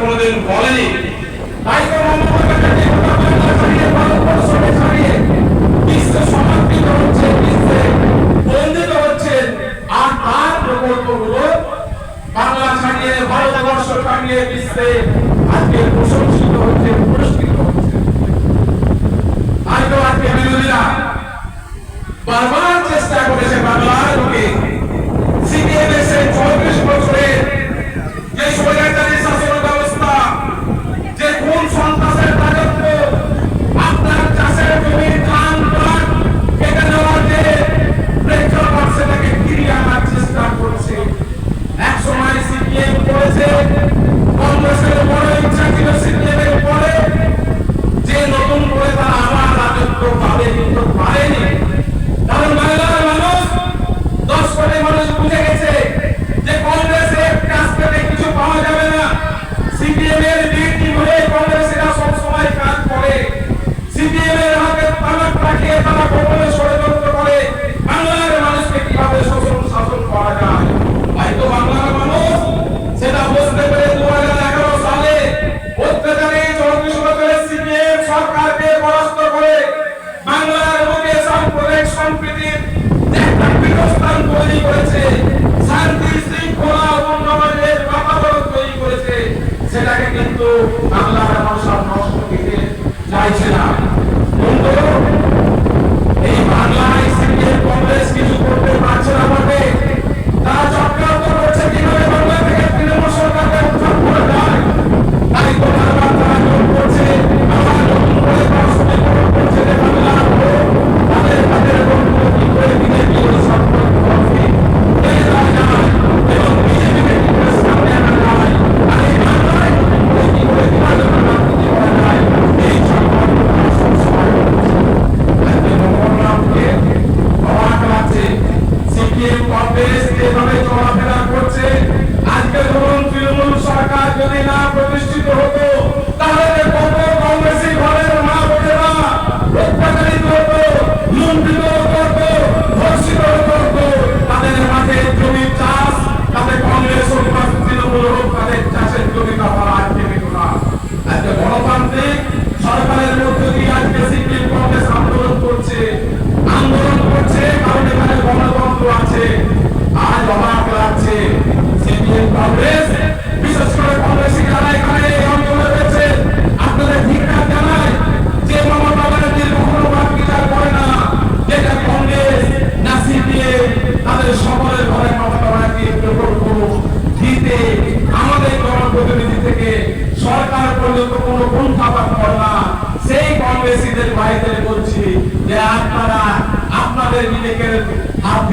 কোনোদিন বলেনি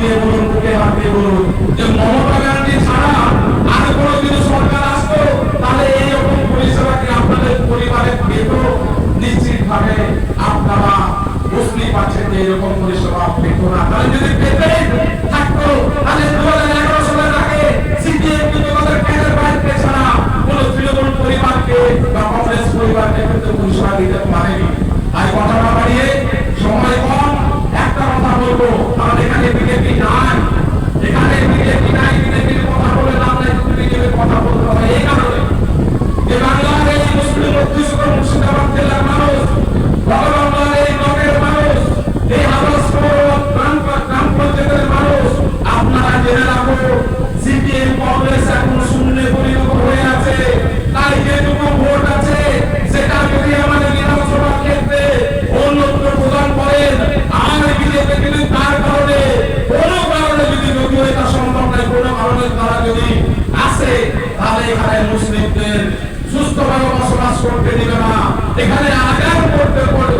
দিয়ে বলুন, বুকে হাত দিয়ে বলুন। যে মমতা গান্ধী ছাড়া আর কোনো যদি সরকার আসতো, তাহলে এই এইরকম পরিষেবাকে আপনাদের পরিবারে পেত নিশ্চিতভাবে আপনারা মুসলিম পারছেন যে এরকম পরিষেবা পেত না। তাহলে যদি পেত মুসলিম তারা যদি আসে তাহলে এখানে মুসলিমদের সুস্থভাবে বসবাস করতে দিবে না। এখানে আগাম করতে পড়বে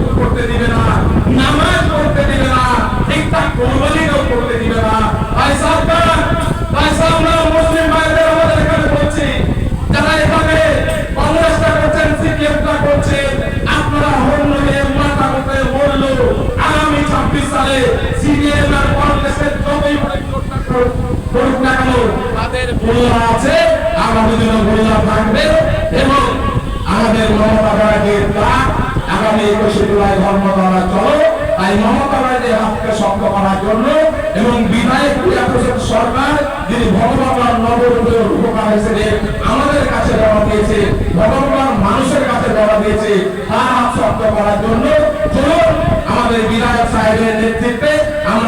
করুক না কেন তাদের গরুরা আছে আমাদের জন্য গরুরা থাকবে। এবং আমাদের মমতা ব্যানার্জির প্রাণ আগামী একুশে জুলাই ধর্মতলা চলো। তাই মমতা ব্যানার্জির হাতকে শক্ত করার জন্য এবং বিধায়ক ক্রিয়া পরিষদ সরকার, যিনি ভগবান নবরূপের উপকার হিসেবে আমাদের কাছে জমা দিয়েছে ভগবান মানুষের কাছে জমা দিয়েছে, তার হাত শক্ত করার জন্য। চলুন আমাদের বিধায়ক সাহেবের নেতৃত্বে